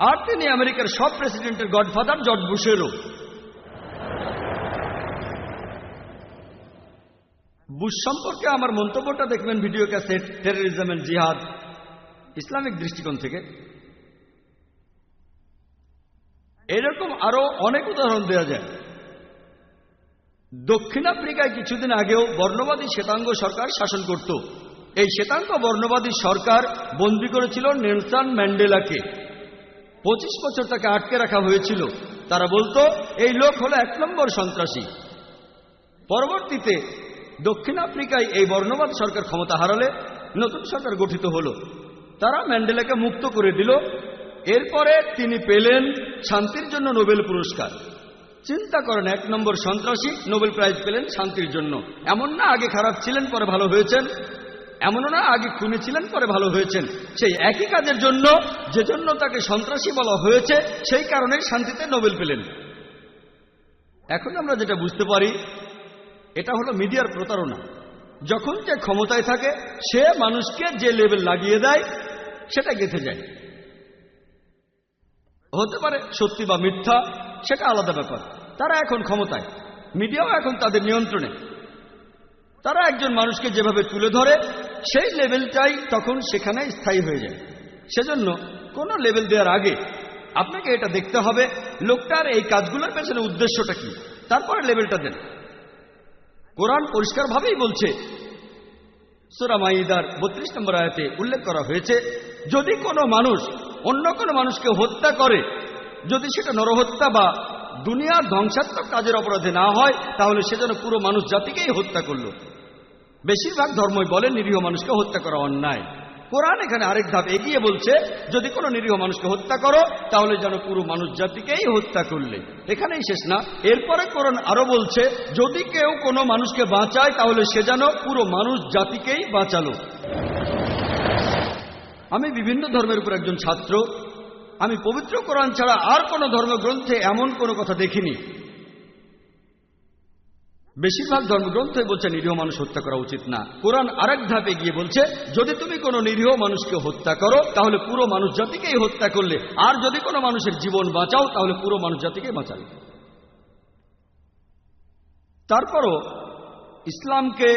আর তিনি আমেরিকার সব প্রেসিডেন্টের গডফাদার জর্জ বুশেরও। বুশ সম্পর্কে আমার মন্তব্যটা দেখবেন ভিডিও ক্যাসেট টেরোরিজম এন্ড জিহাদ ইসলামিক দৃষ্টিকোণ থেকে। এরকম আরও অনেক উদাহরণ দেওয়া যায়। দক্ষিণ আফ্রিকায় কিছুদিন আগেও বর্ণবাদী শ্বেতাঙ্গ সরকার শাসন করত। এই শ্বেতাঙ্গ বর্ণবাদী সরকার বন্দী করেছিল নেলসন ম্যান্ডেলাকে। পঁচিশ বছর তাকে আটকে রাখা হয়েছিল। তারা বলতো, এই লোক হলো এক নম্বর সন্ত্রাসী। পরবর্তীতে দক্ষিণ আফ্রিকায় এই বর্ণবাদ সরকার ক্ষমতা হারালে নতুন সরকার গঠিত হলো। তারা ম্যান্ডেলাকে মুক্ত করে দিল। এরপরে তিনি পেলেন শান্তির জন্য নোবেল পুরস্কার। চিন্তা করেন, এক নম্বর সন্ত্রাসী নোবেল প্রাইজ পেলেন শান্তির জন্য। এমন না, আগে খারাপ ছিলেন, পরে ভালো হয়েছেন। এমনও না, আগে খুনি ছিলেন, পরে ভালো হয়েছেন। সেই একই কাজের জন্য, যে জন্য তাকে সন্ত্রাসী বলা হয়েছে, সেই কারণে শান্তিতে নোবেল পেলেন। এখন আমরা যেটা বুঝতে পারি, এটা হলো মিডিয়ার প্রতারণা। যখন যে ক্ষমতায় থাকে, সে মানুষকে যে লেভেল লাগিয়ে দেয়, সেটা গেঁথে যায়। হতে পারে সত্যি বা মিথ্যা, সেটা আলাদা ব্যাপার। তারা এখন ক্ষমতায়। মিডিয়াও এখন তাদের নিয়ন্ত্রণে। তারা একজন মানুষকে যেভাবে তুলে ধরে, সেই লেভেলটাই তখন সেখানে স্থায়ী হয়ে যায়। সেজন্য কোনো লেভেল দেওয়ার আগে আপনাকে এটা দেখতে হবে, লোকটার এই কাজগুলোর পেছনে উদ্দেশ্যটা কি, তারপরে লেভেলটা দেন। কোরআন পরিষ্কারভাবেই বলছে সোরামাইদার বত্রিশ নম্বর আয়াতে উল্লেখ করা হয়েছে, যদি কোনো মানুষ অন্য কোনো মানুষকে হত্যা করে, যদি সেটা নরহত্যা বা দুনিয়ার ধ্বংসাত্মক কাজের অপরাধে না হয়, তাহলে সে যেন পুরো মানুষ জাতিকেই হত্যা করল। বেশিরভাগ ধর্মই বলে নিরীহ মানুষকে হত্যা করা অন্যায়। কোরআন এখানে আরেক ধাপ এগিয়ে বলছে, যদি কোনো নিরীহ মানুষকে হত্যা করো, তাহলে যেন পুরো মানুষ জাতিকেই হত্যা করলে। এখানেই শেষ না। এরপরে কোরআন আরও বলছে, যদি কেউ কোনো মানুষকে বাঁচায়, তাহলে সে যেন পুরো মানুষ জাতিকেই বাঁচালো। আমি বিভিন্ন ধর্মের উপর একজন ছাত্র আমি পবিত্র কোরআন ছাড়া আর কোনো ধর্মগ্রন্থে এমন কোনো কথা দেখিনি। বেশিরভাগ ধর্মগ্রন্থে বলছে, নিরীহ মানুষ হত্যা করা উচিত না। কোরআন আরেক ধাপে গিয়ে বলছে, যদি তুমি কোনো নিরীহ মানুষকে হত্যা করো, তাহলে পুরো মানুষ জাতিকেই হত্যা করলে। আর যদি কোনো মানুষের জীবন বাঁচাও, তাহলে পুরো মানুষ জাতিকেই বাঁচালে। তারপরও ইসলামকে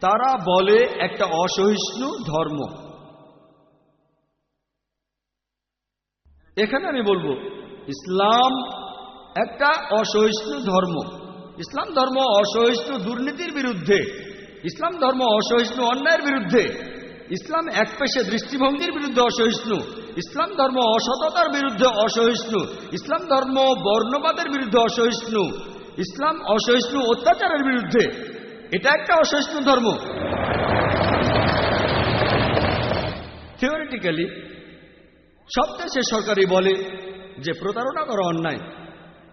তারা বলে একটা অসহিষ্ণু ধর্ম। এখানে আমি বলব, ইসলাম একটা অসহিষ্ণু ধর্ম। ইসলাম ধর্ম অসহিষ্ণু দুর্নীতির বিরুদ্ধে, ইসলাম ধর্ম অসহিষ্ণু অন্যায়ের বিরুদ্ধে, ইসলাম একপেশে দৃষ্টিভঙ্গির বিরুদ্ধে অসহিষ্ণু, ইসলাম ধর্ম অসততার বিরুদ্ধে অসহিষ্ণু, ইসলাম ধর্ম বর্ণবাদের বিরুদ্ধে অসহিষ্ণু, ইসলাম অসহিষ্ণু অত্যাচারের বিরুদ্ধে। এটা একটা অসহিষ্ণু ধর্ম। থিওরিটিক্যালি সব দেশের সরকারই বলে যে প্রতারণা করা অন্যায়।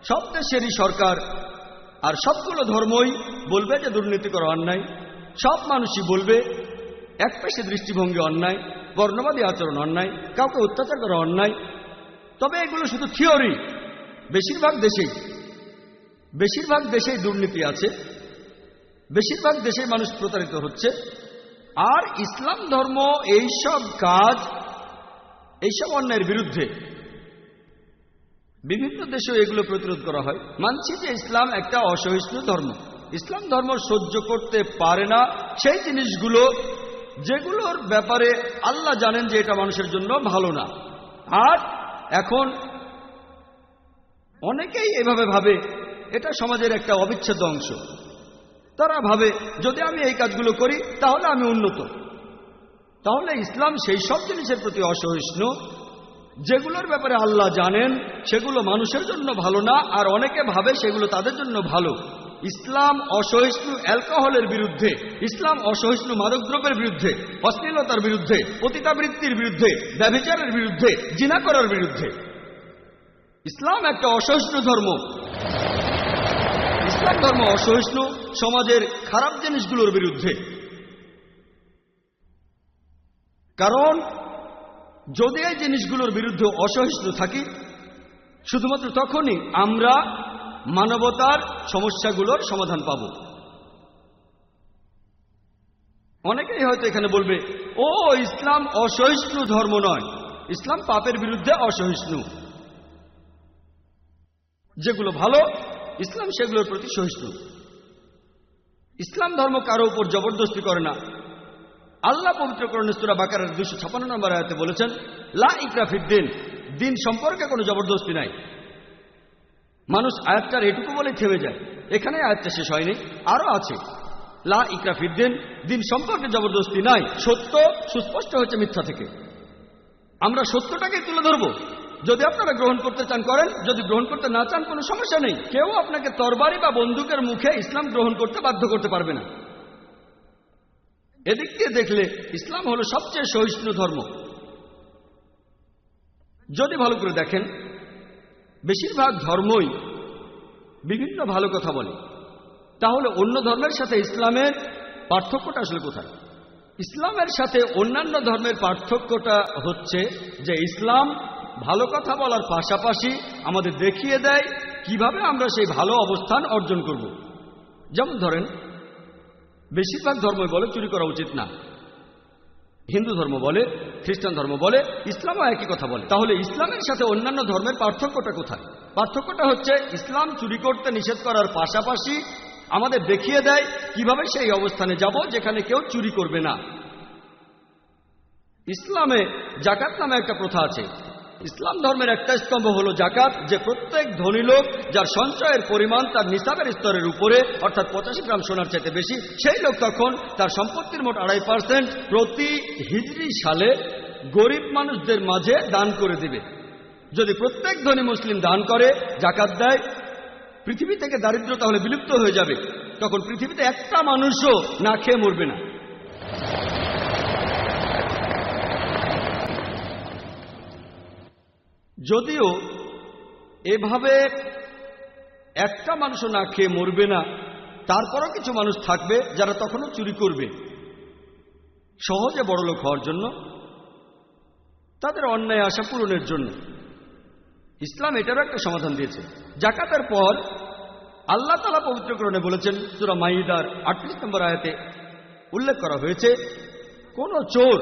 সব দেশেরই সরকার আর সবগুলো ধর্মই বলবে যে দুর্নীতি করা অন্যায়। সব মানুষই বলবে এক পেশে দৃষ্টিভঙ্গি অন্যায়, বর্ণবাদী আচরণ অন্যায়, কাউকে অত্যাচার করা অন্যায়। তবে এগুলো শুধু থিওরি। বেশিরভাগ দেশেই বেশিরভাগ দেশেই দুর্নীতি আছে। বেশিরভাগ দেশে মানুষ প্রতারিত হচ্ছে। আর ইসলাম ধর্ম এইসব কাজ এইসব অন্যায়ের বিরুদ্ধে। বিভিন্ন দেশেও এগুলো প্রতিরোধ করা হয়। মানছি যে ইসলাম একটা অসহিষ্ণু ধর্ম। ইসলাম ধর্ম সহ্য করতে পারে না। সেই জিনিসগুলো, যেগুলোর ব্যাপারে আল্লাহ জানেন যে এটা মানুষের জন্য ভালো না। আর এখন অনেকেই এভাবে ভাবে, এটা সমাজের একটা অবিচ্ছেদ্য অংশ। তারা ভাবে, যদি আমি এই কাজগুলো করি, তাহলে আমি উন্নত। তাহলে ইসলাম সেই সব জিনিসের প্রতি অসহিষ্ণু। যেগুলোর ব্যাপারে আল্লাহ জানেন, সেগুলো মানুষের জন্য ভালো না, আর অনেকে ভাবে সেগুলো তাদের জন্য ভালো। ইসলাম অসহিষ্ণু অ্যালকোহলের বিরুদ্ধে, ইসলাম অসহিষ্ণু মাদকদ্রব্যের বিরুদ্ধে, অশ্লীলতার বিরুদ্ধে, পতিতাবৃত্তির বিরুদ্ধে, ব্যভিচারের বিরুদ্ধে, জিনা করার বিরুদ্ধে। ইসলাম একটা অসহিষ্ণু ধর্ম। ইসলাম ধর্ম অসহিষ্ণু সমাজের খারাপ জিনিসগুলোর বিরুদ্ধে। কারণ, যদি এই জিনিসগুলোর বিরুদ্ধে অসহিষ্ণু থাকি, শুধুমাত্র তখনই আমরা মানবতার সমস্যাগুলোর সমাধান পাব। অনেকেই হয়তো এখানে বলবে, ও, ইসলাম অসহিষ্ণু ধর্ম নয়। ইসলাম পাপের বিরুদ্ধে অসহিষ্ণু। যেগুলো ভালো, ইসলাম সেগুলোর প্রতি সহিষ্ণু। ইসলাম ধর্ম কারও উপর জবরদস্তি করে না। আল্লাহ পবিত্র করণেশ্বরা বাকারের দুশো ছাপান্ন নম্বর আয়তে বলেছেন, লা ইকরাফির দিন। দিন সম্পর্কে কোনো জবরদস্তি নাই। মানুষ আয়াতটার এটুকু বলে থেমে যায়। এখানে আয়াতটা শেষ হয়নি, আরও আছে। লা ইকরাফির দিন। দিন সম্পর্কে জবরদস্তি নাই, সত্য, সুস্পষ্ট হচ্ছে মিথ্যা থেকে। আমরা সত্যটাকে তুলে ধরব। যদি আপনারা গ্রহণ করতে চান, করেন। যদি গ্রহণ করতে না চান, কোনো সমস্যা নেই। কেউ আপনাকে তরবারি বা বন্দুকের মুখে ইসলাম গ্রহণ করতে বাধ্য করতে পারবে না। এদিক দিয়ে দেখলে ইসলাম হলো সবচেয়ে সহিষ্ণু ধর্ম। যদি ভালো করে দেখেন, বেশিরভাগ ধর্মই বিভিন্ন ভালো কথা বলে। তাহলে অন্য ধর্মের সাথে ইসলামের পার্থক্যটা আসলে কোথায়? ইসলামের সাথে অন্যান্য ধর্মের পার্থক্যটা হচ্ছে যে ইসলাম ভালো কথা বলার পাশাপাশি আমাদের দেখিয়ে দেয় কীভাবে আমরা সেই ভালো অবস্থান অর্জন করব। যেমন ধরেন বেশিরভাগ ধর্ম বলে চুরি করা উচিত না। হিন্দু ধর্ম বলে, খ্রিস্টান ধর্ম বলে, ইসলামও একই কথা বলে। তাহলে ইসলামের সাথে অন্যান্য ধর্মের পার্থক্যটা কোথায়? পার্থক্যটা হচ্ছে, ইসলাম চুরি করতে নিষেধ করার পাশাপাশি আমাদের দেখিয়ে দেয়, কীভাবে সেই অবস্থানে যাব যেখানে কেউ চুরি করবে না। ইসলামে জাকাত নামে একটা প্রথা আছে। ইসলাম ধর্মের একটা স্তম্ভ হলো জাকাত, যে প্রত্যেক ধনী লোক যার সঞ্চয়ের পরিমাণ তার নিসাবের স্তরের উপরে, অর্থাৎ পঁচাশি গ্রাম সোনার চাইতে বেশি, সেই লোক তখন তার সম্পত্তির মোট আড়াই পার্সেন্ট প্রতি হিজড়ি সালে গরিব মানুষদের মাঝে দান করে দিবে। যদি প্রত্যেক ধনী মুসলিম দান করে, জাকাত দেয়, পৃথিবী থেকে দারিদ্র তাহলে বিলুপ্ত হয়ে যাবে, তখন পৃথিবীতে একটা মানুষও না খেয়ে মরবে না। যদিও এভাবে একটা মানুষও না খেয়ে মরবে না, তারপরও কিছু মানুষ থাকবে যারা তখনও চুরি করবে। সহজে বড়লোক হওয়ার জন্য, তাদের অন্যায় আশা পূরণের জন্য। ইসলাম এটারও একটা সমাধান দিয়েছে। জাকাতের পর আল্লাহ তালা পবিত্রকরণে বলেছেন, সুরা মাইদার আটত্রিশ নম্বর আয়াতে উল্লেখ করা হয়েছে, কোন চোর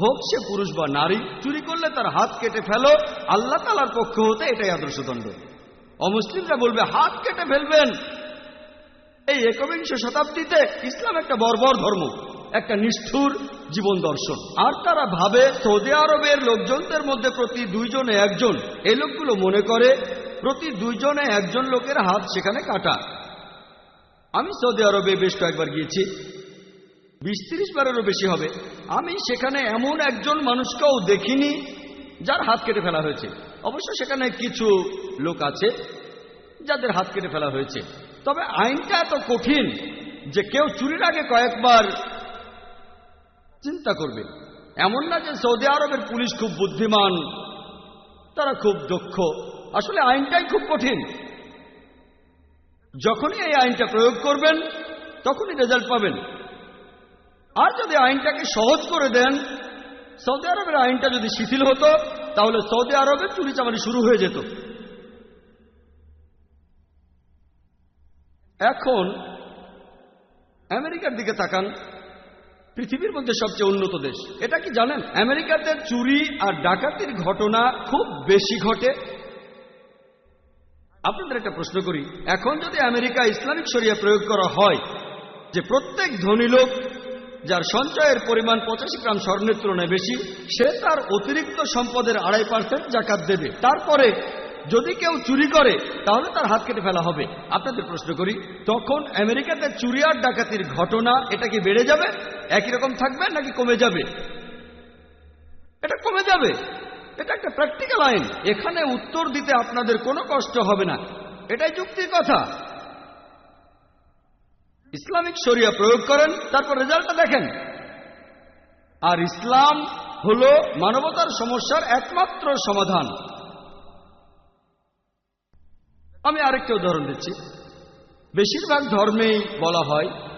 হোক সে পুরুষ বা নারী, চুরি করলে তার হাত কেটে ফেলো, আল্লাহ তালার পক্ষ হতে এটাই আদর্শ দণ্ড। অমুসলিমরা বলবে, হাত কেটে ফেলবেন। এই একবিংশ শতাব্দীতে ইসলাম একটা বর্বর ধর্ম, একটা নিষ্ঠুর জীবন দর্শন। আর তারা ভাবে, সৌদি আরবের লোকজনদের মধ্যে প্রতি দুইজনে একজন। এই লোকগুলো মনে করে, প্রতি দুইজনে একজন লোকের হাত সেখানে কাটা। আমি সৌদি আরবে বেশ কয়েকবার গিয়েছি। বিশ তিরিশ বারেরও বেশি হবে। আমি সেখানে এমন একজন মানুষকেও দেখিনি, যার হাত কেটে ফেলা হয়েছে। অবশ্য সেখানে কিছু লোক আছে, যাদের হাত কেটে ফেলা হয়েছে। তবে আইনটা এত কঠিন যে কেউ চুরির আগে কয়েকবার চিন্তা করবে। এমন না যে সৌদি আরবের পুলিশ খুব বুদ্ধিমান, তারা খুব দক্ষ। আসলে আইনটাই খুব কঠিন। যখনই এই আইনটা প্রয়োগ করবেন, তখনই রেজাল্ট পাবেন। আর যদি আইনটাকে সহজ করে দেন, সৌদি আরবের আইনটা যদি শিথিল হতো, তাহলে সৌদি আরবে চুরি চামারি শুরু হয়ে যেত। এখন আমেরিকার দিকে তাকান, পৃথিবীর মধ্যে সবচেয়ে উন্নত দেশ। এটা কি জানেন? আমেরিকাতে চুরি আর ডাকাতির ঘটনা খুব বেশি ঘটে। আপনাদের একটা প্রশ্ন করি, এখন যদি আমেরিকা ইসলামিক শরিয়া প্রয়োগ করা হয়, যে প্রত্যেক ধনী লোক যার সঞ্চয়ের পরিমাণ পঁচাশি গ্রাম স্বর্ণের তুলনায় বেশি, সে তার অতিরিক্ত সম্পদের আড়াই পার্সেন্ট জাকাত দেবে। তারপরে যদি কেউ চুরি করে, তাহলে তার হাত কেটে ফেলা হবে। আপনাদের প্রশ্ন করি, তখন আমেরিকাতে চুরি আর ডাকাতির ঘটনা এটা কি বেড়ে যাবে, একই রকম থাকবে নাকি কমে যাবে? এটা কমে যাবে। এটা একটা প্র্যাকটিক্যাল আইন। এখানে উত্তর দিতে আপনাদের কোনো কষ্ট হবে না। এটাই যুক্তির কথা। ইসলামিক শরিয়া প্রয়োগ করেন, তারপর রেজাল্টটা দেখেন। আর ইসলাম হল মানবতার সমস্যার একমাত্র সমাধান। আমি আরেকটা উদাহরণ দিচ্ছি। বেশিরভাগ ধর্মেই বলা হয়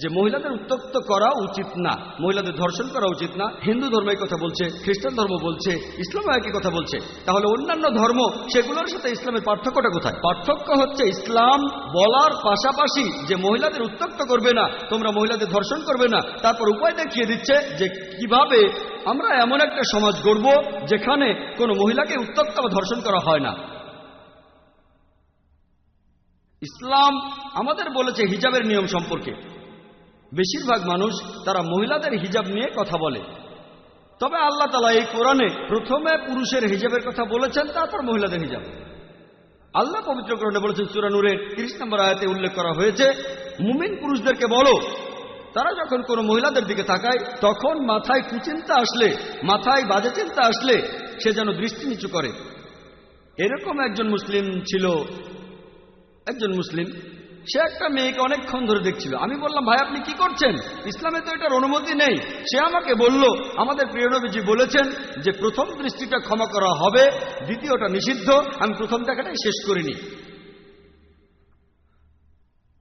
যে মহিলাদের উত্তক্ত করা উচিত না, মহিলাদের ধর্ষণ করা উচিত না। হিন্দু ধর্ম কথা বলছে, খ্রিস্টান ধর্ম বলছে ইসলামও একই কথা বলছে। তাহলে অন্যান্য ধর্ম সেগুলোর সাথে ইসলামের পার্থক্যটা কোথায়? পার্থক্য হচ্ছে ইসলাম বলার পাশাপাশি যে মহিলাদের উত্তক্ত করবে না, তোমরা মহিলাদের ধর্ষণ করবে না, তারপর উপায় দেখিয়ে দিচ্ছে যে কীভাবে আমরা এমন একটা সমাজ গড়ব যেখানে কোনো মহিলাকে উত্তক্ত বা ধর্ষণ করা হয় না। ইসলাম আমাদের বলেছে হিজাবের নিয়ম সম্পর্কে। বেশিরভাগ মানুষ তারা মহিলাদের হিজাব নিয়ে কথা বলে। তবে আল্লাহ তালা এই কোরআনে প্রথমে পুরুষের হিজাবের কথা বলেছেন, তারপর মহিলাদের হিজাব। আল্লাহ পবিত্র কোরআনে বলেছেন সুরানুরের তিরিশ নম্বর আয়াতে উল্লেখ করা হয়েছে, মুমিন পুরুষদেরকে বলো, তারা যখন কোনো মহিলাদের দিকে তাকায়, তখন মাথায় কুচিন্তা আসলে, মাথায় বাজে চিন্তা আসলে, সে যেন দৃষ্টি নিচু করে। এরকম একজন মুসলিম ছিল, একজন মুসলিম সে একটা মেয়েকে অনেকক্ষণ ধরে দেখছিল। আমি বললাম, ভাই, আপনি কি করছেন? ইসলামে তো এটার অনুমতি নেই। সে আমাকে বলল, আমাদের প্রিয়নবীজি বলেছেন যে প্রথম দৃষ্টিটা ক্ষমা করা হবে, দ্বিতীয়টা নিষিদ্ধ। আমি প্রথম দেখাটাই শেষ করিনি।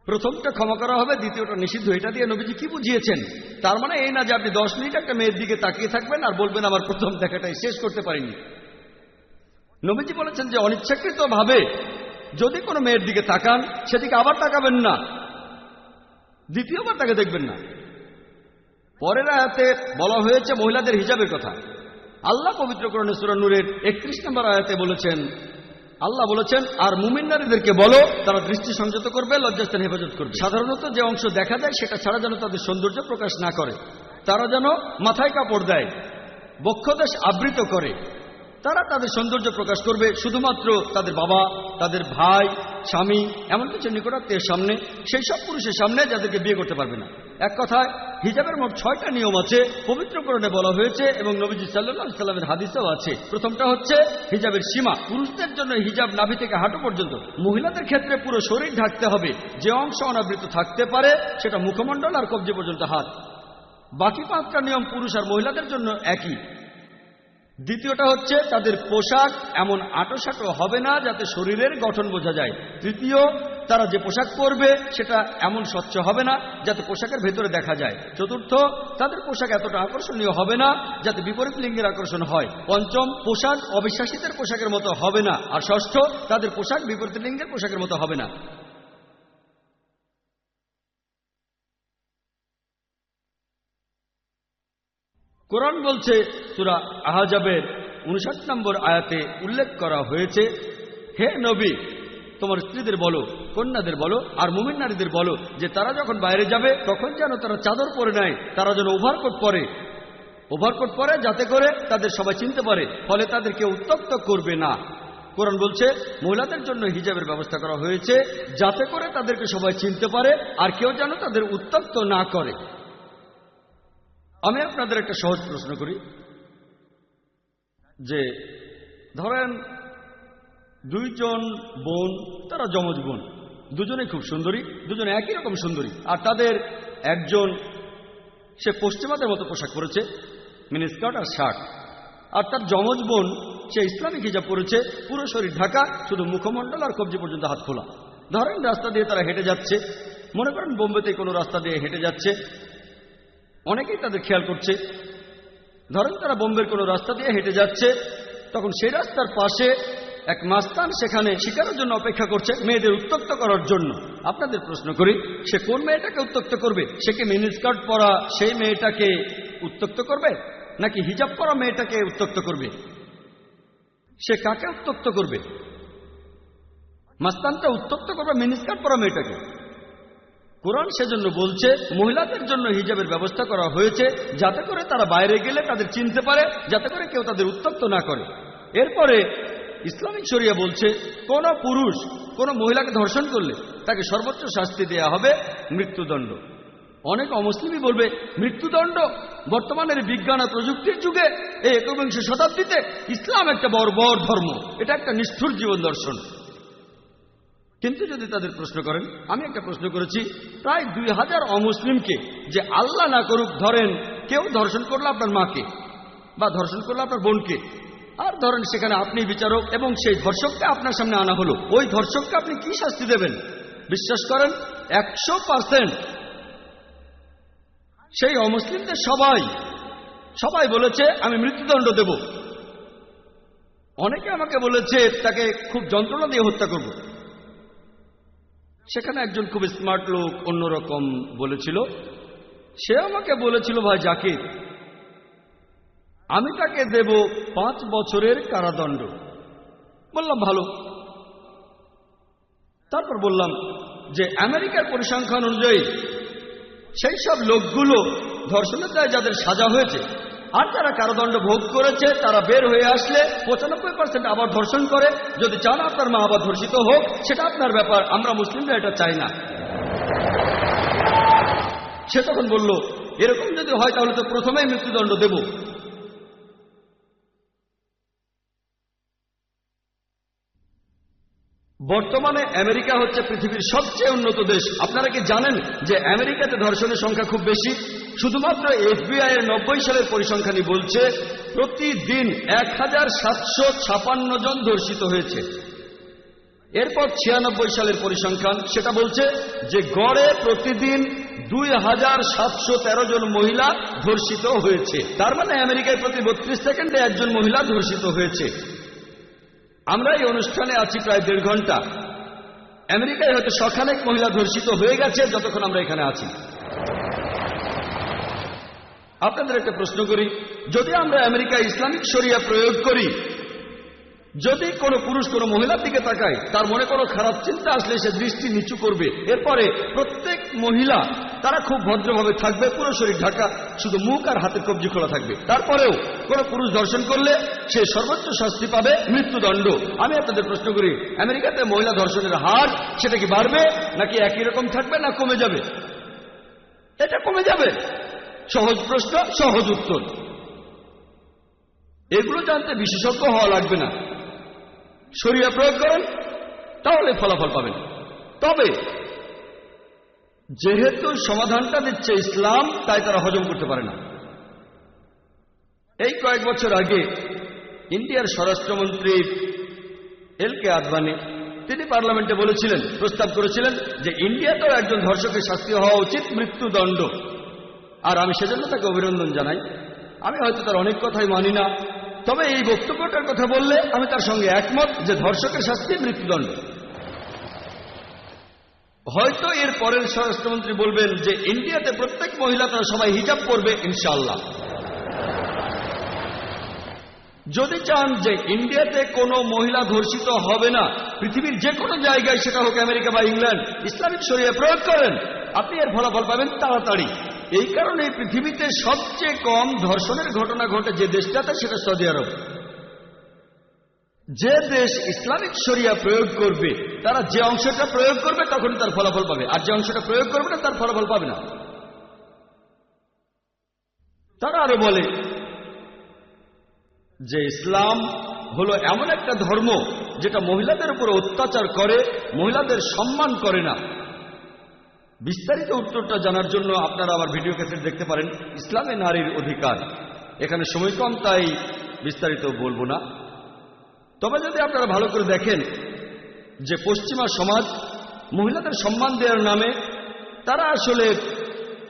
প্রথমটা ক্ষমা করা হবে, দ্বিতীয়টা নিষিদ্ধ। এটা দিয়ে নবীজি কি বুঝিয়েছেন? তার মানে এই না যে আপনি দশ মিনিট একটা মেয়ের দিকে তাকিয়ে থাকবেন আর বলবেন, আমার প্রথম দেখাটাই শেষ করতে পারিনি। নবীজি বলেছেন যে অনিচ্ছাকৃত ভাবে যদি কোনো মেয়ের দিকে তাকান, সেদিকে আবার তাকাবেন না। দ্বিতীয়বার তাকে দেখবেন না। পরের আয়াতে বলা হয়েছে মহিলাদের হিজাবের কথা। আল্লাহ পবিত্রকরণে সুরানুরের একত্রিশ নম্বর আয়াতে বলেছেন, আল্লাহ বলেছেন, আর মুমিন নারীদেরকে বলো, তারা দৃষ্টি সংযত করবে, লজ্জাস্থান হেফাজত করবে। সাধারণত যে অংশ দেখা যায় সেটা ছাড়া যেন তাদের সৌন্দর্য প্রকাশ না করে, তারা যেন মাথায় কাপড় দেয়, বক্ষদেশ আবৃত করে। তারা তাদের সৌন্দর্য প্রকাশ করবে, শুধুমাত্র তাদের বাবা, তাদের ভাই, স্বামী এমন কিছু নিকটাত্মীয়ের সামনে, সেই সব পুরুষের সামনে যাদেরকে বিয়ে করতে পারবে না। এক কথায়, হিজাবের মোট ছয়টা নিয়ম আছে, পবিত্রকরণে বলা হয়েছে এবং নবীজি সাল্লাহ সাল্লামের হাদিসেও আছে। প্রথমটা হচ্ছে হিজাবের সীমা। পুরুষদের জন্য হিজাব নাভি থেকে হাঁটু পর্যন্ত। মহিলাদের ক্ষেত্রে পুরো শরীর ঢাকতে হবে। যে অংশ অনাবৃত থাকতে পারে, সেটা মুখমণ্ডল আর কবজি পর্যন্ত হাত। বাকি পাঁচটা নিয়ম পুরুষ আর মহিলাদের জন্য একই। দ্বিতীয়টা হচ্ছে তাদের পোশাক এমন আটোসাটো হবে না যাতে শরীরের গঠন বোঝা যায়। তৃতীয়, তারা যে পোশাক পরবে সেটা এমন স্বচ্ছ হবে না যাতে পোশাকের ভেতরে দেখা যায়। চতুর্থ, তাদের পোশাক এতটা আকর্ষণীয় হবে না যাতে বিপরীত লিঙ্গের আকর্ষণ হয়। পঞ্চম, পোশাক অবিশ্বাসীদের পোশাকের মতো হবে না। আর ষষ্ঠ, তাদের পোশাক বিপরীত লিঙ্গের পোশাকের মতো হবে না। কোরআন বলছে, সুরা আহাজাবের উনষাট নম্বর আয়াতে উল্লেখ করা হয়েছে, হে নবী, তোমার স্ত্রীদের বলো, কন্যাদের বলো, আর মুমিন নারীদের বলো, যে তারা যখন বাইরে যাবে, তখন যেন তারা চাদর পরে নেয়, তারা যেন ওভারকোট পরে। ওভারকোট পরে যাতে করে তাদের সবাই চিনতে পারে, ফলে তাদেরকে উত্তপ্ত করবে না। কোরআন বলছে, মহিলাদের জন্য হিজাবের ব্যবস্থা করা হয়েছে, যাতে করে তাদেরকে সবাই চিনতে পারে, আর কেউ যেন তাদের উত্তপ্ত না করে। আমি আপনাদের একটা সহজ প্রশ্ন করি। যে, ধরেন দুইজন বোন, তারা যমজ বোন, দুজনে খুব সুন্দরী, দুজনে একই রকম সুন্দরী, আর তাদের একজন, সে পশ্চিমাদের মতো পোশাক পরেছে মিনিস্কার্ট আর শার্ট, আর তার যমজ বোন, সে ইসলামিক হিজাব পরেছে, পুরো শরীর ঢাকা, শুধু মুখমণ্ডল আর কবজি পর্যন্ত হাত খোলা। ধরেন রাস্তা দিয়ে তারা হেঁটে যাচ্ছে, মনে করেন বোম্বেতে কোনো রাস্তা দিয়ে হেঁটে যাচ্ছে অনেকেই তাদের খেয়াল করছে। ধরেন তারা বোম্বের কোনো রাস্তা দিয়ে হেঁটে যাচ্ছে, তখন সেই রাস্তার পাশে এক মাস্তান সেখানে শিকারের জন্য অপেক্ষা করছে মেয়েদের উত্তক্ত করার জন্য। আপনাদের প্রশ্ন করি, সে কোন মেয়েটাকে উত্তক্ত করবে? সে কি মিনিস্কার্ট পরা সেই মেয়েটাকে উত্তক্ত করবে, নাকি হিজাব পরা মেয়েটাকে উত্তক্ত করবে? সে কাকে উত্তক্ত করবে? মাস্তানটা উত্তক্ত করবে মিনিস্কার্ট পরা মেয়েটাকে। কোরআন সেজন্য বলছে, মহিলাদের জন্য হিজাবের ব্যবস্থা করা হয়েছে যাতে করে তারা বাইরে গেলে তাদের চিনতে পারে, যাতে করে কেউ তাদের উত্তক্ত না করে। এরপরে ইসলামিক শরিয়া বলছে, কোন পুরুষ কোন মহিলাকে ধর্ষণ করলে তাকে সর্বোচ্চ শাস্তি দেয়া হবে মৃত্যুদণ্ড। অনেক অমুসলিমই বলবে, মৃত্যুদণ্ড বর্তমানের বিজ্ঞান আর প্রযুক্তির যুগে এই একবিংশ শতাব্দীতে ইসলাম একটা বড় ধর্ম। এটা একটা নিষ্ঠুর জীবন দর্শন। কিন্তু যদি তাদের প্রশ্ন করেন, আমি একটা প্রশ্ন করেছি, প্রায় দুই হাজার অমুসলিমকে যে আল্লাহ না করুক ধরেন, কেউ ধর্ষণ করল আপনার মাকে বা ধর্ষণ করল আপনার বোনকে। আর ধরেন সেখানে আপনি বিচারক এবং সেই ধর্ষককে আপনার সামনে আনা হলো। ওই ধর্ষককে আপনি কি শাস্তি দেবেন? বিশ্বাস করেন, একশো পার্সেন্ট। সেই অমুসলিমদের সবাই সবাই বলেছে, আমি মৃত্যুদণ্ড দেব। অনেকে আমাকে বলেছে, তাকে খুব যন্ত্রণা দিয়ে হত্যা করব। সেখানে একজন খুব স্মার্ট লোক অন্যরকম বলেছিল, সে আমাকে বলেছিল, ভাই জাকির, আমি তাকে দেব পাঁচ বছরের কারাদণ্ড। বললাম, ভালো। তারপর বললাম যে, আমেরিকার পরিসংখ্যান অনুযায়ী, সেই সব লোকগুলো ধর্ষণের দায় যাদের সাজা হয়েছে আর যারা কারাদণ্ড ভোগ করেছে, তারা বের হয়ে আসলে পঁচানব্বই পার্সেন্ট আবার ধর্ষণ করে। যদি চান আপনার মা আবার ধর্ষিত হোক, সেটা আপনার ব্যাপার, আমরা মুসলিমরা এটা চাই না। সে তখন বলল, এরকম যদি হয় তাহলে তো প্রথমেই মৃত্যুদণ্ড দেব। বর্তমানে আমেরিকা হচ্ছে পৃথিবীর সবচেয়ে উন্নত দেশ। আপনারা কি জানেন যে আমেরিকাতে ধর্ষণের সংখ্যা খুব বেশি? শুধুমাত্র এফবিআই এর নব্বই সালের পরিসংখ্যানই বলছে, প্রতিদিন এক হাজার সাতশো ছাপান্ন জন ধর্ষিত হয়েছে। এরপর ছিয়ানব্বই সালের পরিসংখ্যান সেটা বলছে যে গড়ে প্রতিদিন দুই হাজার সাতশো তেরো জন মহিলা ধর্ষিত হয়েছে। তার মানে আমেরিকায় প্রতি বত্রিশ সেকেন্ডে একজন মহিলা ধর্ষিত হয়েছে। আমরা এই অনুষ্ঠানে আছি প্রায় দেড় ঘণ্টা। আমেরিকায় হয়তো সখানেক মহিলা ধর্ষিত হয়ে গেছে, যতক্ষণ আমরা এখানে আছি। আপনাদের একটা প্রশ্ন করি, যদি আমরা আমেরিকায় ইসলামিক শরিয়া প্রয়োগ করি, যদি কোনো পুরুষ, কোনো মহিলার দিকে তাকায়, তার মনে কোনো খারাপ চিন্তা আসলে সে দৃষ্টি নিচু করবে। এরপরে প্রত্যেক মহিলা, তারা খুব ভদ্রভাবে থাকবে, পুরো শরীর ঢাকা, শুধু মুখ আর হাতের কবজি খোলা থাকবে। তারপরেও কোনো পুরুষ দর্শন করলে সে সর্বোচ্চ শাস্তি পাবে মৃত্যুদণ্ড। আমি আপনাদের প্রশ্ন করি, আমেরিকাতে মহিলা ধর্ষণের হার, সেটা কি বাড়বে, নাকি একই রকম থাকবে, না কমে যাবে? এটা কমে যাবে। সহজ প্রশ্ন, সহজ উত্তর। এগুলো জানতে বিশেষজ্ঞ হওয়া লাগবে না। সরিয়া প্রয়োগ করেন, তাহলে ফলাফল পাবেন। তবে, যেহেতু সমাধানটা দিচ্ছে ইসলাম, তাই তারা হজম করতে পারে না। এই কয়েক বছর আগে ইন্ডিয়ার স্বরাষ্ট্রমন্ত্রী এল কে আদবানি তিনি পার্লামেন্টে বলেছিলেন, প্রস্তাব করেছিলেন যে ইন্ডিয়াতেও একজন ধর্ষকের শাস্তি হওয়া উচিত, মৃত্যুদণ্ড। আর আমি সেজন্য তাকে অভিনন্দন জানাই। আমি হয়তো তার অনেক কথাই মানি না। তবে এই বক্তব্যটার কথা বললে আমি তার সঙ্গে একমত যে ধর্ষকের শাস্তি মৃত্যুদণ্ড। হয়তো এর পরের স্বরাষ্ট্রমন্ত্রী বলবেন যে ইন্ডিয়াতে প্রত্যেক মহিলা তারা সবাই হিজাব করবে ইনশাল্লাহ যদি চান যে ইন্ডিয়াতে কোনো মহিলা ধর্ষিত হবে না, পৃথিবীর যে কোনো জায়গায়, সেটা হোক আমেরিকা বা ইংল্যান্ড, ইসলামিক শরিয়া প্রয়োগ করেন, আপনি এর ফলাফল পাবেন তাড়াতাড়ি। এই কারণে পৃথিবীতে সবচেয়ে কম ধর্ষণের ঘটনা ঘটে যে দেশটাতে, সেটা সৌদি আরব। যে দেশ ইসলামিক শরিয়া প্রয়োগ করবে, তারা যে অংশটা প্রয়োগ করবে, তখন তার ফলাফল পাবে। আর যে অংশটা প্রয়োগ করবে না, তার ফলাফল পাবে না। তারা আরও বলে যে ইসলাম হলো এমন একটা ধর্ম যেটা মহিলাদের উপর অত্যাচার করে, মহিলাদের সম্মান করে না। বিস্তারিত উত্তরটা জানার জন্য আপনারা আবার ভিডিও ক্যাসেট দেখতে পারেন। ইসলামে নারীর অধিকার। এখানে সময় কম, তাই বিস্তারিত বলব না। তবে যদি আপনারা ভালো করে দেখেন যে পশ্চিমা সমাজ মহিলাদের সম্মান দেওয়ার নামে তারা আসলে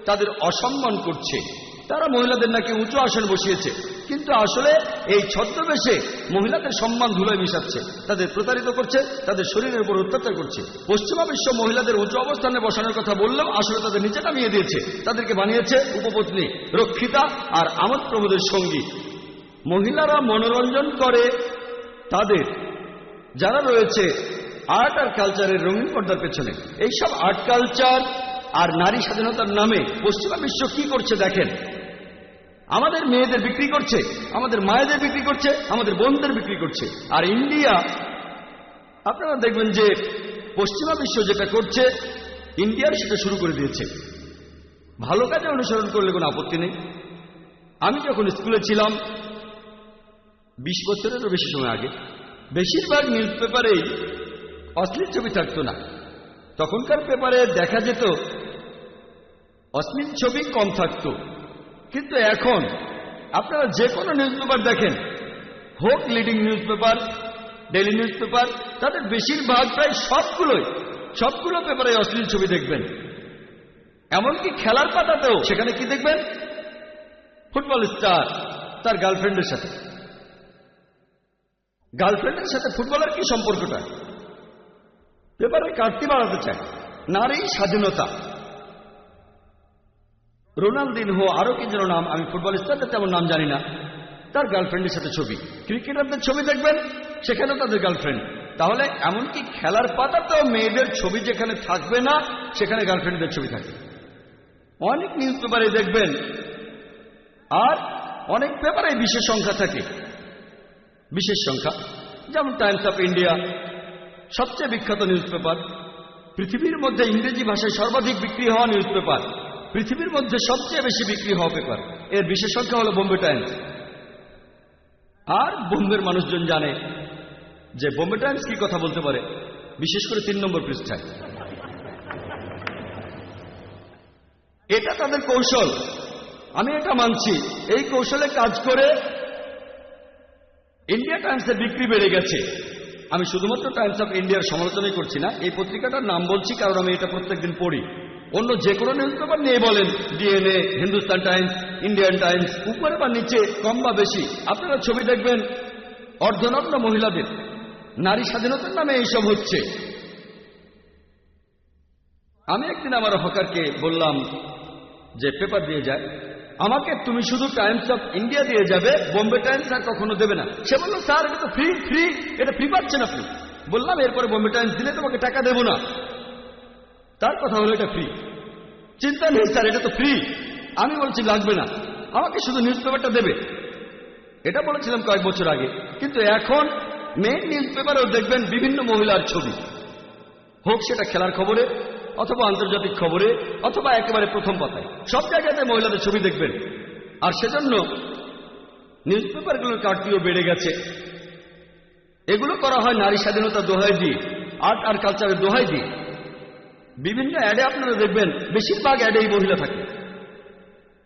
তাদের অসম্মান করছে। তারা মহিলাদের নাকি উঁচু আসন বসিয়েছে। কিন্তু আসলে এই ছদ্মবেশে মহিলাদের সম্মান ধুলোয় মিশাচ্ছে, তাদের প্রতারিত করছে, তাদের শরীরের উপর অত্যাচার করছে। পশ্চিমা বিশ্ব মহিলাদের উঁচু অবস্থানে বসানোর কথা বললেও আসলে তাদের নিচে নামিয়ে দিয়েছে, তাদেরকে বানিয়েছে উপপত্নী রক্ষিতা আর আমোদ প্রমোদের সঙ্গী। মহিলারা মনোরঞ্জন করে তাদের। যারা রয়েছে আর্ট আর কালচারের রঙিন পর্দার পেছনে, এইসব আর্ট কালচার আর নারী স্বাধীনতার নামে পশ্চিমা বিশ্ব কি করছে দেখেন। আমাদের মেয়েদের বিক্রি করছে, আমাদের মায়েদের বিক্রি করছে, আমাদের বোনদের বিক্রি করছে। আর ইন্ডিয়া, আপনারা দেখবেন যে পশ্চিমা বিশ্ব যেটা করছে, ইন্ডিয়ার সেটা শুরু করে দিয়েছে। ভালো কাজে অনুসরণ করলে কোনো আপত্তি নেই। আমি যখন স্কুলে ছিলাম, বিশ বছরেরও বেশি সময় আগে, বেশিরভাগ নিউজ পেপারেই অশ্লীল ছবি থাকতো না। তখনকার পেপারে দেখা যেত, অশ্লীল ছবি কম থাকতো। কিন্তু এখন আপনারা যে কোনো নিউজ পেপার দেখেন। হোক leading news paper daily news paper তাদের বেশিরভাগ প্রায় সবগুলোই, সবগুলো পেপারে অশ্লীল ছবি দেখবেন। এমনকি খেলার পাতাতেও সেখানে কি দেখবেন? ফুটবল স্টার তার গার্লফ্রেন্ডের সাথে। গার্লফ্রেন্ডের সাথে ফুটবলের কি সম্পর্কটা? পেপারে কাটতি বাড়াতে চায়। নারী স্বাধীনতা। রোনালদিনহো আরও কি যেন নাম, আমি ফুটবল স্টারদের তেমন নাম জানি না। তার গার্লফ্রেন্ডের সাথে ছবি। ক্রিকেটারদের ছবি দেখবেন? সেখানেও তাদের গার্লফ্রেন্ড তাহলে এমনকি খেলার পাতাতেও মেয়েদের ছবি যেখানে থাকবে না, সেখানে গার্লফ্রেন্ডদের ছবি থাকবে অনেক নিউজ পেপারে দেখবেন। আর অনেক পেপারে বিশেষ সংখ্যা থাকে। বিশেষ সংখ্যা। যেমন টাইমস অফ ইন্ডিয়া সবচেয়ে বিখ্যাত নিউজ পেপার পৃথিবীর মধ্যে ইংরেজি ভাষায় সর্বাধিক বিক্রি হওয়া নিউজ পেপার পৃথিবীর মধ্যে সবচেয়ে বেশি বিক্রি হওয়া পেপার এর বিশেষজ্ঞ হল বোম্বে টাইমস। আর বোম্বের মানুষজন জানে যে বোম্বে টাইমস কি কথা বলতে পারে, বিশেষ করে তিন নম্বর পৃষ্ঠায়। এটা তাদের কৌশল। আমি এটা মানছি। এই কৌশলে কাজ করে ইন্ডিয়া টাইমসের বিক্রি বেড়ে গেছে। আমি শুধুমাত্র টাইমস অফ ইন্ডিয়ার সমালোচনাই করছি না, এই পত্রিকাটার নাম বলছি কারণ আমি এটা প্রত্যেকদিন পড়ি। অন্য যে কোনো নিউজ পেপার নিয়ে বলেন। DNA Hindustan Times Indian Times উপরে বা নিচে, কম বা বেশি। আপনারা ছবি দেখবেন, অর্ধনগ্ন মহিলাদের। নারী স্বাধীনতার নামে এইসব হচ্ছে। আমি একদিন আমার হকারকে বললাম যে পেপার দিয়ে যায়। আমাকে তুমি শুধু টাইমস অফ ইন্ডিয়া দিয়ে যাবে বোম্বে টাইমস আর কখনো দেবে না। সে বলল, স্যার, এটা তো ফ্রি ফ্রি এটা ফ্রি পাচ্ছেন আপনি। বললাম, এরপরে বোম্বে টাইমস দিলে তোমাকে টাকা দেবো না। তার কথা হলো এটা ফ্রি চিন্তা নেই, স্যার, এটা তো ফ্রি আমি বলছি, লাগবে না। আমাকে শুধু নিউজ পেপারটা দেবে। এটা বলেছিলাম কয়েক বছর আগে। কিন্তু এখন মেন নিউজ পেপারেও দেখবেন বিভিন্ন মহিলার ছবি। হোক সেটা খেলার খবরে, অথবা আন্তর্জাতিক খবরে, অথবা একেবারে প্রথম পাতায়। সব জায়গাতে মহিলাদের ছবি দেখবেন। আর সেজন্য নিউজ পেপারগুলোর কাটতিও বেড়ে গেছে। এগুলো করা হয় নারী স্বাধীনতা দোহাই দিয়ে আর্ট আর কালচারের দোহাই দিয়ে। বিভিন্ন অ্যাডে আপনারা দেখবেন, বেশিরভাগ অ্যাডেই মহিলা থাকে।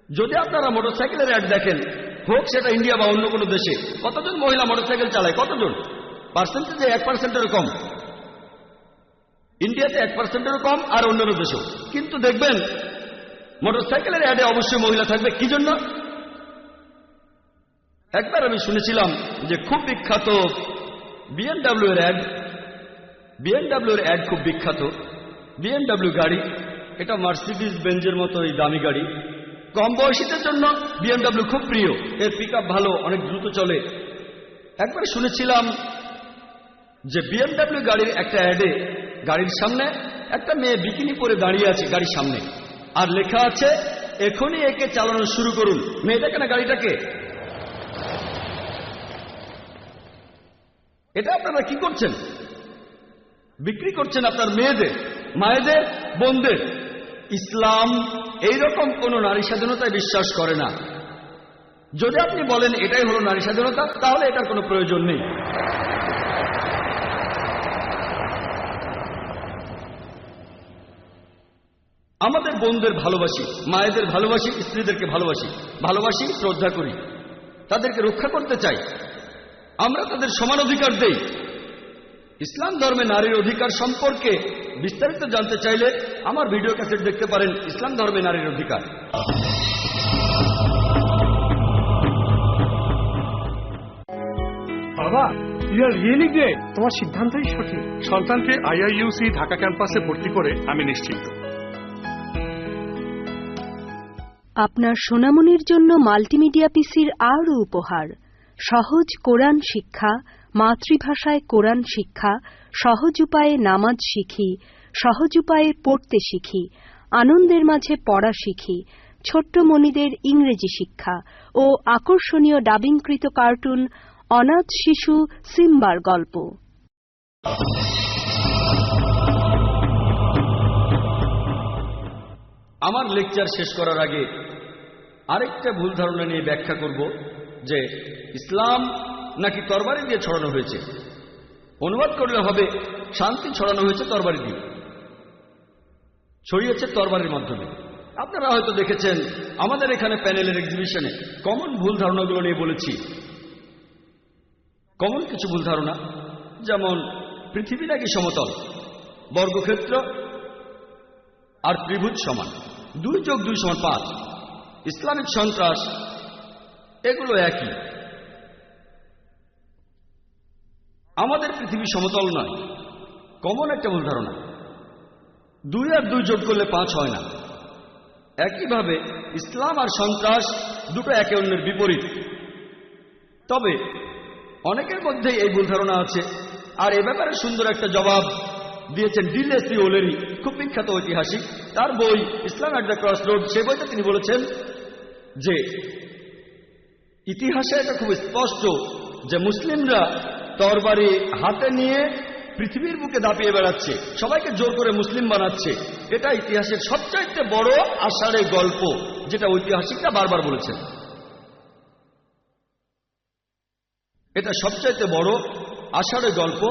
যদি আপনারা মোটরসাইকেলের অ্যাড দেখেন, হোক সেটা ইন্ডিয়া বা অন্য কোনো দেশে, কতজন মহিলা মোটরসাইকেল চালায়, কতজন? পার্সেন্টেজে এক পার্সেন্টেরও কম। ইন্ডিয়াতে এক পার্সেন্টেরও কম আর অন্যান্য দেশেও। কিন্তু দেখবেন, মোটরসাইকেলের অ্যাডে অবশ্যই মহিলা থাকবে। কি জন্য? একবার আমি শুনেছিলাম যে খুব বিখ্যাত বিএনডাব্লিউ এর অ্যাড বিএনডাব্লিউ এর অ্যাড খুব বিখ্যাত। বিএনডাব্লিউ গাড়ি, এটা মার্সিডিজ বেঞ্জের মতো এই দামি গাড়ি। কম বয়সীদের জন্য বিএমডাব্লিউ খুব প্রিয়। এর পিক ভালো, অনেক দ্রুত চলে। একবার শুনেছিলাম যে বিএমডাব্লিউ গাড়ির একটা অ্যাডে গাড়ির সামনে একটা মেয়ে বিকিনি পরে দাঁড়িয়ে আছে গাড়ির সামনে। আর লেখা আছে, এখনই একে চালানো শুরু করুন। মেয়েটাকে না গাড়িটাকে? এটা আপনারা কি করছেন? বিক্রি করছেন আপনার মেয়েদের? মায়েদের, বোনদের। ইসলাম এইরকম কোন নারী স্বাধীনতায় বিশ্বাস করে না। যদি আপনি বলেন এটাই হলো নারী স্বাধীনতা, তাহলে এটার কোনো প্রয়োজন নেই। আমাদের বোনদের ভালোবাসি, মায়েদের ভালোবাসি, স্ত্রীদেরকে ভালোবাসি ভালোবাসি, শ্রদ্ধা করি। তাদেরকে রক্ষা করতে চাই। আমরা তাদের সমান অধিকার দেই। ইসলাম ধর্মে নারীর অধিকার সম্পর্কে বিস্তারিত জানতে চাইলে আমার ভিডিও ক্যাসেট দেখতে পারেন ইসলাম ধর্মে নারীর অধিকার। বাবা ইউ আর রিয়েলি গ্রেট তোমার সিদ্ধান্তই সঠিক। সন্তানকে আইআইইউসি ঢাকা ক্যাম্পাসে ভর্তি করে আমি নিশ্চিত। আপনার সোনামনির জন্য মাল্টিমিডিয়া পিসির আরও উপহার সহজ কোরআন শিক্ষা মাতৃভাষায় কোরআন শিক্ষা, সহজ উপায়ে নামাজ শিখি, সহজ উপায়ে পড়তে শিখি, আনন্দের মাঝে পড়া শিখি, ছোট্ট মনিদের ইংরেজি শিক্ষা ও আকর্ষণীয় ডাবিংকৃত কার্টুন অনাথ শিশু সিম্বার গল্প। আমার লেকচার শেষ করার আগে আরেকটা ভুল ধারণা নিয়ে ব্যাখ্যা করব যে ইসলাম নাকি তরবারি দিয়ে ছড়ানো হয়েছে? অনুবাদ করলে হবে, শান্তি ছড়ানো হয়েছে তরবারি দিয়ে। ছড়িয়েছে তরবারির মাধ্যমে। আপনারা হয়তো দেখেছেন, আমাদের এখানে প্যানেলের এক্সিবিশনে কমন ভুল ধারণাগুলো নিয়ে বলেছি। কমন কিছু ভুল ধারণা, যেমন পৃথিবী নাকি সমতল, বর্গক্ষেত্র আর ত্রিভুজ সমান, দুই যোগ দুই সমান পাঁচ, ইসলামিক সন্ত্রাস, এগুলো একই। আমাদের পৃথিবী সমতল নয়। কমন একটা ভুল ধারণা। দুই আর দুই যোগ করলে পাঁচ হয় না। একইভাবে ইসলাম আর সন্ত্রাস দুটো একে অন্যের বিপরীত। তবে অনেকের মধ্যেই এই ভুল ধারণা আছে। আর এ ব্যাপারে সুন্দর একটা জবাব দিয়েছেন ডিলেসি ওলেরি, খুব বিখ্যাত ঐতিহাসিক। তার বই Islam at the cross road সে বইতে তিনি বলেছেন যে, ইতিহাসে এটা খুব স্পষ্ট যে মুসলিমরা তরবারি হাতে নিয়ে পৃথিবীর বুকে দাপিয়ে বেড়াচ্ছে। সবাইকে জোর করে মুসলিম বানাচ্ছে। এটা ইতিহাসের সবচাইতে বড় আষাঢ়ে গল্প, যেটা ঐতিহাসিকরা বারবার বলেছেন। এটা সবচাইতে বড় আষাঢ়ে গল্প,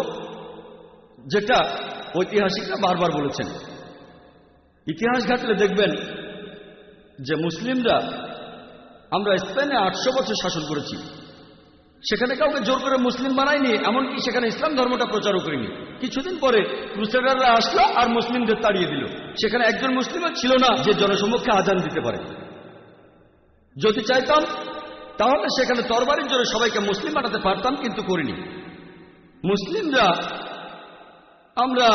যেটা ঐতিহাসিকরা বারবার বলেছেন। ইতিহাস ঘাটলে দেখবেন যে মুসলিমরা, আমরা স্পেনে আটশো বছর শাসন করেছি। সেখানে কাউকে জোর করে মুসলিম বানায়নি, এমনকি সেখানে ইসলাম ধর্মটা প্রচারও করিনি। কিছুদিন পরে ক্রুসেডাররা আসলো আর মুসলিমদের তাড়িয়ে দিল। সেখানে একজন মুসলিমও ছিল না যে জনসম্মুখে আজান দিতে পারে। যদি চাইতাম, তাহলে সেখানে তরবারির জন্য সবাইকে মুসলিম বানাতে পারতাম, কিন্তু করিনি। মুসলিমরা, আমরা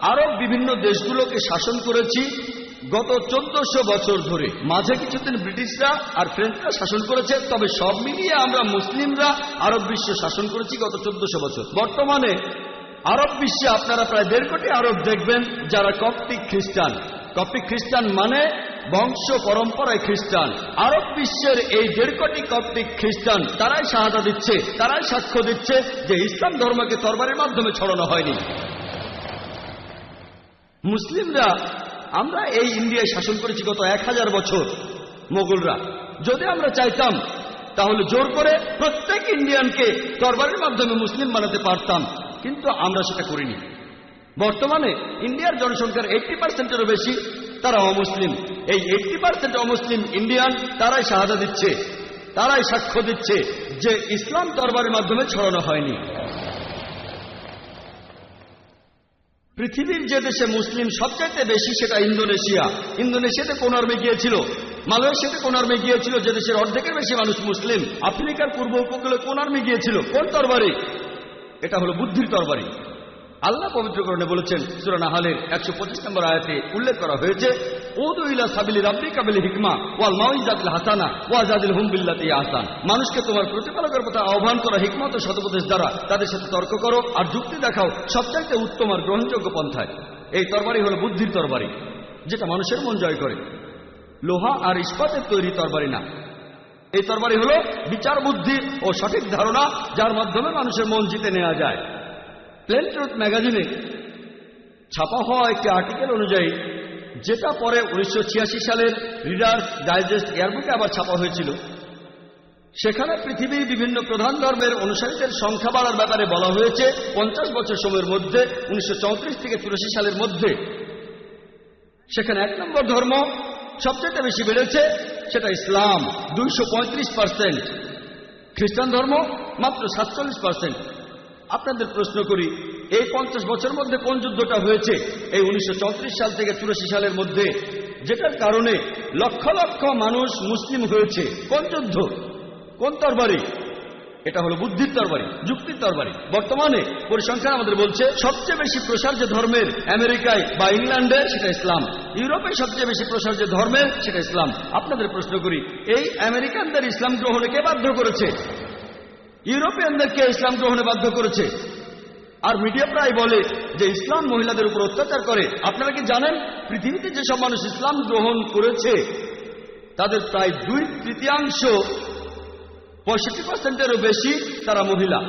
আরব বিভিন্ন দেশগুলোকে শাসন করেছি গত চোদ্দশো বছর ধরে মাঝে কিছুদিন ব্রিটিশরা আর ফ্রেঞ্চরা শাসন করেছে, তবে সব মিলিয়ে আমরা মুসলিমরা আরব বিশ্ব শাসন করেছি গত চোদ্দশো বছর। বর্তমানে আরব বিশ্বে আপনারা প্রায় দেড় কোটি আরব দেখবেন যারা কপ্টিক খ্রিস্টান। কপ্টিক খ্রিস্টান মানে বংশ পরম্পরায় খ্রিস্টান। আরব বিশ্বের এই দেড় কোটি কপ্টিক খ্রিস্টান তারাই সাহায্য দিচ্ছে, তারাই সাক্ষ্য দিচ্ছে যে ইসলাম ধর্মকে তরবারের মাধ্যমে ছড়ানো হয়নি। মুসলিমরা আমরা এই ইন্ডিয়ায় শাসন করেছি গত এক হাজার বছর, মোগলরা। যদি আমরা চাইতাম, তাহলে জোর করে প্রত্যেক ইন্ডিয়ানকে দরবারের মাধ্যমে মুসলিম বানাতে পারতাম, কিন্তু আমরা সেটা করিনি। বর্তমানে ইন্ডিয়ার জনসংখ্যার এইটটি পার্সেন্টেরও বেশি তারা অমুসলিম। এই এইটটি পার্সেন্ট অমুসলিম ইন্ডিয়ান তারাই সাহায্য দিচ্ছে, তারাই সাক্ষ্য দিচ্ছে যে ইসলাম দরবারের মাধ্যমে ছড়ানো হয়নি। পৃথিবীর যে দেশে মুসলিম সবচাইতে বেশি সেটা ইন্দোনেশিয়া। ইন্দোনেশিয়াতে কোন আর্মে গিয়েছিল? মালয়েশিয়াতে কোন আর্মে গিয়েছিল? যে দেশের অর্ধেকের বেশি মানুষ মুসলিম। আফ্রিকার পূর্ব উপকূলে কোন আর্মে গিয়েছিল? কোন তরবারি? এটা হলো বুদ্ধির তরবারি। আল্লাহ পবিত্রকরণে বলেছেন, সুরা নাহালের একশো পঁচিশ নম্বর আয়াতে উল্লেখ করা হয়েছে মানুষকে তোমার প্রতিপালকের কথা আহ্বান করা, হিকমত ও সদপদেশ দ্বারা, তাদের সাথে তর্ক করো আর যুক্তি দেখাও সবচাইতে উত্তম আর গ্রহণযোগ্য পন্থায়। এই তরবারি হলো বুদ্ধির তরবারি, যেটা মানুষের মন জয় করে। লোহা আর ইস্পাতের তৈরি তরবারি না। এই তরবারি হলো বিচার বুদ্ধি ও সঠিক ধারণা, যার মাধ্যমে মানুষের মন জিতে নেওয়া যায়। প্লেন ট্রুথ ম্যাগাজিনে ছাপা হওয়া একটি আর্টিকেল অনুযায়ী, যেটা পরে উনিশশো ছিয়াশি সালের রিডার্স ডাইজেস্ট এয়ারবুকে আবার ছাপা হয়েছিল। সেখানে পৃথিবীর বিভিন্ন প্রধান ধর্মের অনুসারীদের সংখ্যা বাড়ার ব্যাপারে বলা হয়েছে, পঞ্চাশ বছর সময়ের মধ্যে, উনিশশো চৌত্রিশ থেকে চুরাশি সালের মধ্যে। সেখানে এক নম্বর ধর্ম সবচেয়ে বেশি বেড়েছে, সেটা ইসলাম, দুইশো পঁয়ত্রিশ পার্সেন্ট খ্রিস্টান ধর্ম মাত্র সাতচল্লিশ পার্সেন্ট আপনাদের প্রশ্ন করি, এই পঞ্চাশ বছর মধ্যে কোন যুদ্ধটা হয়েছে? এই উনিশশো চৌত্রিশ সাল থেকে চুরাশি সালের মধ্যে। যেটার কারণে লক্ষ লক্ষ মানুষ মুসলিম হয়েছে। কোন যুদ্ধ? কোন তরবারি? এটা হলো বুদ্ধির তরবারি, যুক্তির তরবারি। বর্তমানে পরিসংখ্যান আমাদের বলছে, সবচেয়ে বেশি প্রসার যে ধর্মের আমেরিকায় বা ইংল্যান্ডে সেটা ইসলাম। ইউরোপে সবচেয়ে বেশি প্রসার যে ধর্মের সেটা ইসলাম। আপনাদের প্রশ্ন করি, এই আমেরিকানদের ইসলাম গ্রহণে কে বাধ্য করেছে? ইউরোপিয়ানদেরকে ইসলাম গ্রহণে বাধ্য করেছে। আর মিডিয়া প্রায় বলে যে ইসলাম মহিলাদের উপর অত্যাচার করে। আপনারা কি জানেন? পৃথিবীতে যেসব মানুষ ইসলাম গ্রহণ করেছে, তাদের প্রায় দুই তৃতীয়াংশ পঁয়ষট্টি পার্সেন্টেরও বেশি তারা মহিলা।